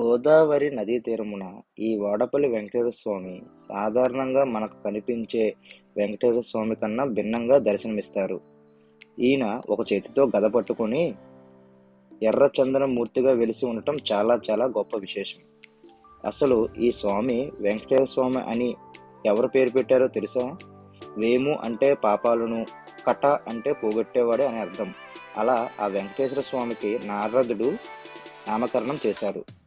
గోదావరి నదీ తీరమున ఈ వాడపల్లి వెంకటేశ్వర స్వామి సాధారణంగా మనకు కనిపించే వెంకటేశ్వర స్వామి కన్నా భిన్నంగా దర్శనమిస్తారు. ఈయన ఒక చేతితో గద పట్టుకొని ఎర్ర చందనమూర్తిగా వెలిసి ఉండటం చాలా చాలా గొప్ప విశేషం. అసలు ఈ స్వామి వెంకటేశ్వర స్వామి అని ఎవరు పేరు పెట్టారో తెలుసా? వేము అంటే పాపాలను కట అంటే పోగొట్టేవాడు అని అర్థం. అలా ఆ వెంకటేశ్వర స్వామికి నారదుడు నామకరణం చేశారు.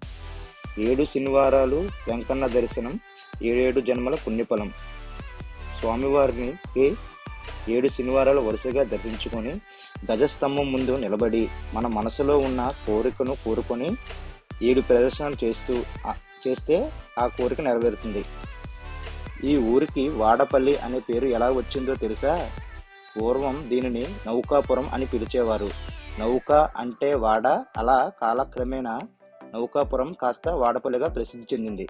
ఏడు శనివారాలు వెంకన్న దర్శనం ఏడేడు జన్మల పుణ్యఫలం. స్వామివారిని ఏడు శనివారాలు వరుసగా దర్శించుకొని గజస్తంభం ముందు నిలబడి మన మనసులో ఉన్న కోరికను కోరుకొని ఏడు ప్రదర్శనలు చేస్తూ చేస్తే ఆ కోరిక నెరవేరుతుంది. ఈ ఊరికి వాడపల్లి అనే పేరు ఎలా వచ్చిందో తెలుసా? పూర్వం దీనిని నౌకాపురం అని పిలిచేవారు. నౌక అంటే వాడ అలా కాలక్రమేణా నౌకాపురం కాస్త వాడపల్లిగా ప్రసిద్ధి చెందింది.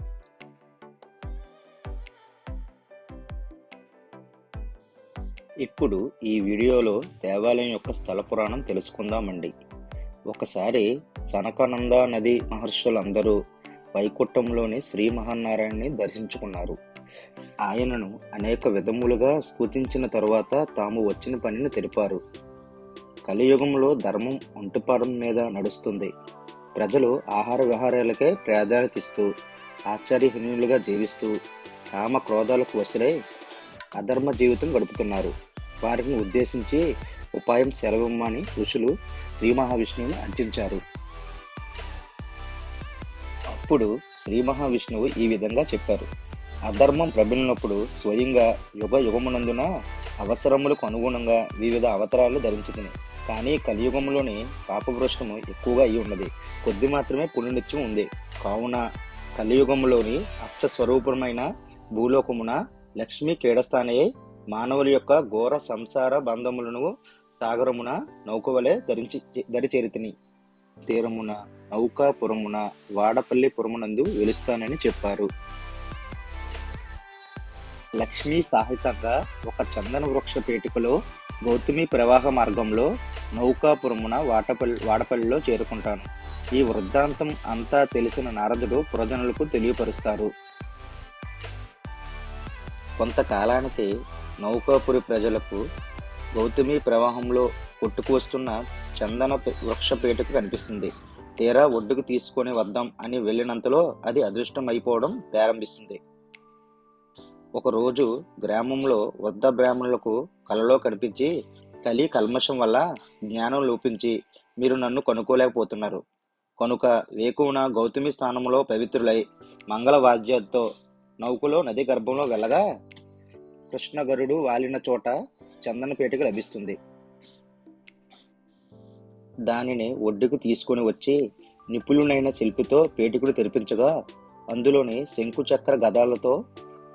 ఇప్పుడు ఈ వీడియోలో దేవాలయం యొక్క స్థల పురాణం తెలుసుకుందామండి. ఒకసారి సనకానంద నది మహర్షులందరూ వైకుంఠంలోని శ్రీ మహానారాయణని దర్శించుకున్నారు. ఆయనను అనేక విధములుగా స్తుతించిన తరువాత తాము వచ్చిన పనిని తెలిపారు. కలియుగంలో ధర్మం ఒంటిపాడం మీద నడుస్తుంది. ప్రజలు ఆహార విహారాలకే ప్రాధాన్యత ఇస్తూ ఆశ్చర్యహీనులుగా జీవిస్తూ కామ క్రోధాలకు వసులై అధర్మ జీవితం గడుపుతున్నారు. వారిని ఉద్దేశించి ఉపాయం సెలవిమ్మని ఋషులు శ్రీ మహావిష్ణువుని అర్చించారు అప్పుడు శ్రీ మహావిష్ణువు ఈ విధంగా చెప్పారు. అధర్మం ప్రబలినప్పుడు స్వయంగా యుగ యుగమునందున అవసరములకు అనుగుణంగా వివిధ అవతారాలు ధరించుకుని కానీ కలియుగంలోని పాపభ్రష్టము ఎక్కువగా అయి ఉన్నది. కొద్ది మాత్రమే పుణ్యనిత్యం ఉంది. కావున కలియుగంలోని అక్ష స్వరూపమైన భూలోకమున లక్ష్మి క్రీడస్థానయ్యే మానవుల యొక్క ఘోర సంసార బంధములను సాగరమున నౌకవలే ధరించి దరిచేరితిని తీరమున నౌకాపురమున వాడపల్లి పురమునందు వెలుస్తానని చెప్పారు. లక్ష్మీ సాహితంగా ఒక చందన వృక్ష పేటికలో గౌతమి ప్రవాహ మార్గంలో నౌకాపురమున వాటపల్లి వాడపల్లిలో చేరుకుంటాను. ఈ వృద్ధాంతం అంతా తెలిసిన నారదుడు ప్రజనులకు తెలియపరుస్తారు. కొంతకాలానికి నౌకాపురి ప్రజలకు గౌతమి ప్రవాహంలో కొట్టుకు వస్తున్న చందన వృక్షపేటకు కనిపిస్తుంది. తీరా ఒడ్డుకు తీసుకొని వద్దాం అని వెళ్ళినంతలో అది అదృష్టం అయిపోవడం ప్రారంభిస్తుంది. ఒకరోజు గ్రామంలో వద్ద బ్రాహ్మణులకు కలలో కనిపించి తలి కల్మషం వల్ల జ్ఞానం లోపించి మీరు నన్ను కనుక్కోలేకపోతున్నారు. కనుక వేకువన గౌతమి స్థానంలో పవిత్రులై మంగళ వాద్యాలతో నౌకలో నది గర్భంలో వెళ్ళగా కృష్ణగరుడు వాలిన చోట చందన పేటిక లభిస్తుంది. దానిని ఒడ్డుకు తీసుకొని వచ్చి నిపుణులైన శిల్పితో పేటికుడు తెరిపించగా అందులోని శంకు చక్ర గదాలతో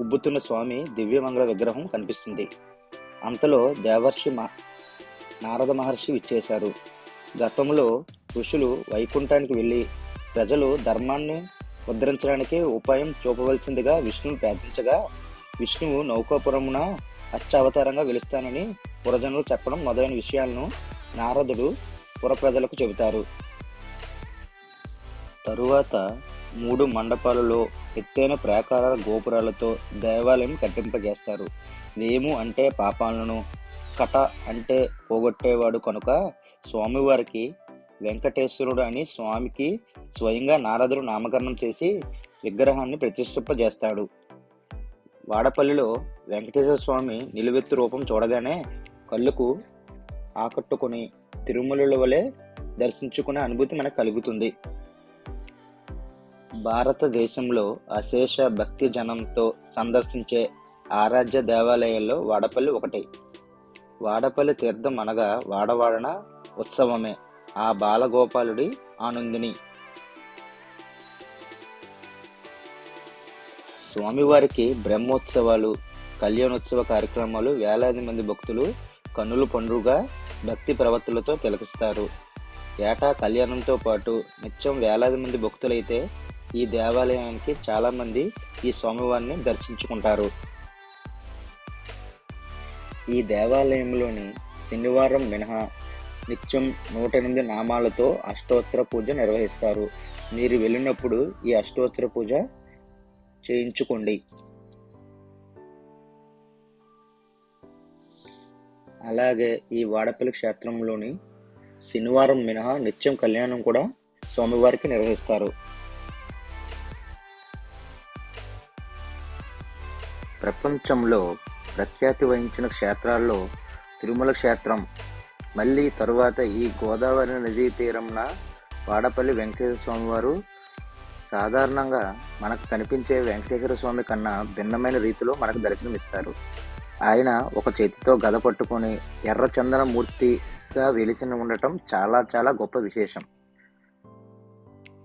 ఉబ్బుతున్న స్వామి దివ్యమంగళ విగ్రహం కనిపిస్తుంది. అంతలో దేవర్షి నారద మహర్షి ఇచ్చేశారు గతంలో ఋషులు వైకుంఠానికి వెళ్ళి ప్రజలు ధర్మాన్ని ముద్రించడానికి ఉపాయం చూపవలసిందిగా విష్ణువు ప్రార్థించగా విష్ణువు నౌకాపురమున అత్యవతారంగా వెలుస్తానని పురజనులు చెప్పడం మొదలైన విషయాలను నారదుడు పుర ప్రజలకు చెబుతారు. తరువాత మూడు మండపాలలో ఎత్తైన ప్రాకారాల గోపురాలతో దేవాలయం కట్టింపజేస్తారు. వేము అంటే పాపాలను కట అంటే పోగొట్టేవాడు కనుక స్వామివారికి వెంకటేశ్వరుడు అని స్వామికి స్వయంగా నారదుడు నామకరణం చేసి విగ్రహాన్ని ప్రతిష్ఠింపజేస్తాడు. వాడపల్లిలో వెంకటేశ్వర స్వామి నిలువెత్తు రూపం చూడగానే కళ్ళుకు ఆకట్టుకుని తిరుమల వలె దర్శించుకునే అనుభూతి మనకు కలుగుతుంది. భారతదేశంలో అశేష భక్తి జనంతో సందర్శించే ఆరాధ్య దేవాలయాల్లో వాడపల్లి ఒకటి. వాడపల్లి తీర్థం అనగా వాడవాడన ఉత్సవమే. ఆ బాలగోపాలుడి ఆనందిని. స్వామివారికి బ్రహ్మోత్సవాలు కళ్యాణోత్సవ కార్యక్రమాలు వేలాది మంది భక్తులు కన్నుల పండుగ భక్తి ప్రవర్తులతో తిలకిస్తారు. ఏటా కళ్యాణంతో పాటు నిత్యం వేలాది మంది భక్తులైతే ఈ దేవాలయానికి చాలామంది ఈ స్వామివారిని దర్శించుకుంటారు. ఈ దేవాలయంలోని శనివారం మినహా నిత్యం నూట ఎనిమిది నామాలతో అష్టోత్తర పూజ నిర్వహిస్తారు. మీరు వెళ్ళినప్పుడు ఈ అష్టోత్తర పూజ చేయించుకోండి. అలాగే ఈ వాడపల్లి క్షేత్రంలోని శనివారం మినహా నిత్యం కళ్యాణం కూడా స్వామివారికి నిర్వహిస్తారు. ప్రపంచంలో ప్రఖ్యాతి వహించిన క్షేత్రాల్లో తిరుమల క్షేత్రం మళ్ళీ తరువాత ఈ గోదావరి నదీ తీరంన వాడపల్లి వెంకటేశ్వర స్వామి వారు సాధారణంగా మనకు కనిపించే వెంకటేశ్వర స్వామి కన్నా భిన్నమైన రీతిలో మనకు దర్శనమిస్తారు. ఆయన ఒక చేతితో గద పట్టుకొని ఎర్ర చందన మూర్తిగా వెలిసిన ఉండటం చాలా చాలా గొప్ప విశేషం.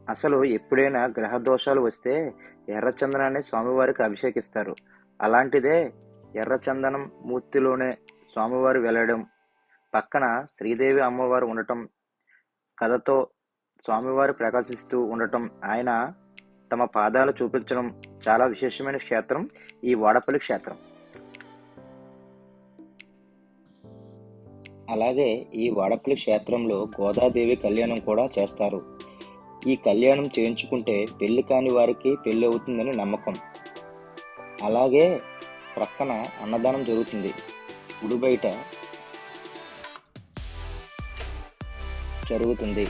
అసలు ఎప్పుడైనా గ్రహ దోషాలు వస్తే ఎర్రచందనాన్ని స్వామివారికి అభిషేకిస్తారు. అలాంటిదే ఎర్రచందనం మూర్తిలోనే స్వామివారు వెళ్ళడం పక్కన శ్రీదేవి అమ్మవారు ఉండటం. కథతో స్వామివారు ప్రకాశిస్తూ ఉండటం. ఆయన తమ పాదాలు చూపించడం చాలా విశేషమైన క్షేత్రం. ఈ వాడపల్లి క్షేత్రం. అలాగే ఈ వాడపల్లి క్షేత్రంలో గోదాదేవి కళ్యాణం కూడా చేస్తారు. ఈ కళ్యాణం చేయించుకుంటే పెళ్ళి కాని వారికి పెళ్ళి అవుతుందని నమ్మకం. అలాగే ప్రక్కన అన్నదానం జరుగుతుంది. గుడి బయట జరుగుతుంది.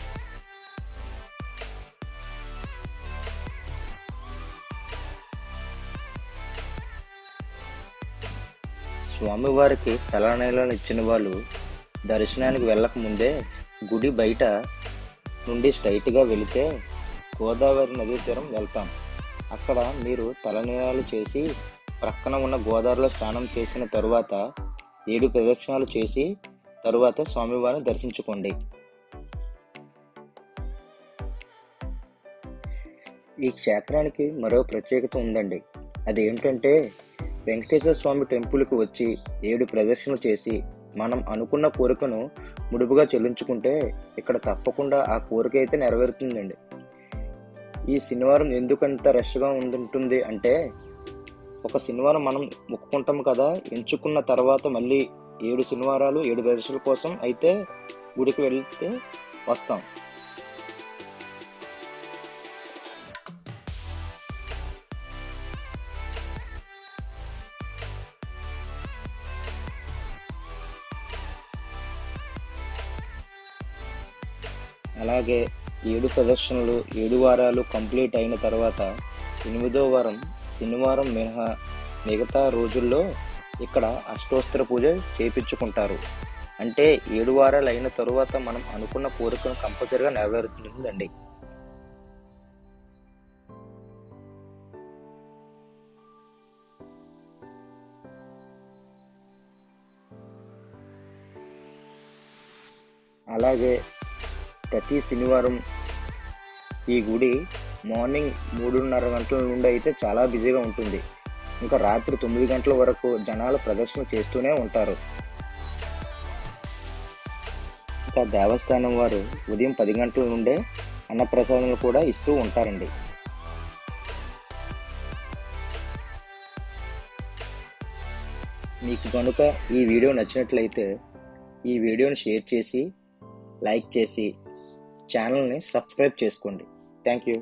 స్వామివారికి తలనీలను ఇచ్చిన వాళ్ళు దర్శనానికి వెళ్ళక ముందే గుడి బయట నుండి స్ట్రైట్గా వెళితే గోదావరి నదీ తీరం వెళ్తాం. అక్కడ మీరు తలనీలాలు చేసి ప్రక్కన ఉన్న గోదావరిలో స్నానం చేసిన తరువాత ఏడు ప్రదక్షిణాలు చేసి తరువాత స్వామివారిని దర్శించుకోండి. ఈ క్షేత్రానికి మరో ప్రత్యేకత ఉందండి. అదేంటంటే వెంకటేశ్వర స్వామి టెంపుల్కి వచ్చి ఏడు ప్రదర్శనలు చేసి మనం అనుకున్న కోరికను ముడుపుగా చెల్లించుకుంటే ఇక్కడ తప్పకుండా ఆ కోరిక అయితే నెరవేరుతుందండి. ఈ శనివారం ఎందుకంత రష్గా ఉంటుంది అంటే ఒక శనివారం మనం మొక్కుకుంటాం కదా ఎంచుకున్న తర్వాత మళ్ళీ ఏడు శనివారాలు ఏడు ప్రదర్శనల కోసం అయితే గుడికి వెళ్తే వస్తాం. అలాగే ఏడు ప్రదర్శనలు ఏడు వారాలు కంప్లీట్ అయిన తర్వాత ఎనిమిదో వారం శనివారం మినహా మిగతా రోజుల్లో ఇక్కడ అష్టోత్తర పూజ చేపించుకుంటారు. అంటే ఏడు వారాలు అయిన తరువాత మనం అనుకున్న కోరికను కంపల్సరిగా నెరవేరుతుందండి. అలాగే ప్రతి శనివారం ఈ గుడి మార్నింగ్ మూడున్నర గంటల నుండి అయితే చాలా బిజీగా ఉంటుంది. ఇంకా రాత్రి తొమ్మిది గంటల వరకు జనాలు ప్రదర్శన చేస్తూనే ఉంటారు. ఇంకా దేవస్థానం వారు ఉదయం పది గంటల నుండే అన్నప్రసాదాలు కూడా ఇస్తూ ఉంటారండి. మీకు కనుక ఈ వీడియో నచ్చినట్లయితే ఈ వీడియోని షేర్ చేసి లైక్ చేసి ఛానల్ని సబ్స్క్రైబ్ చేసుకోండి. Thank you.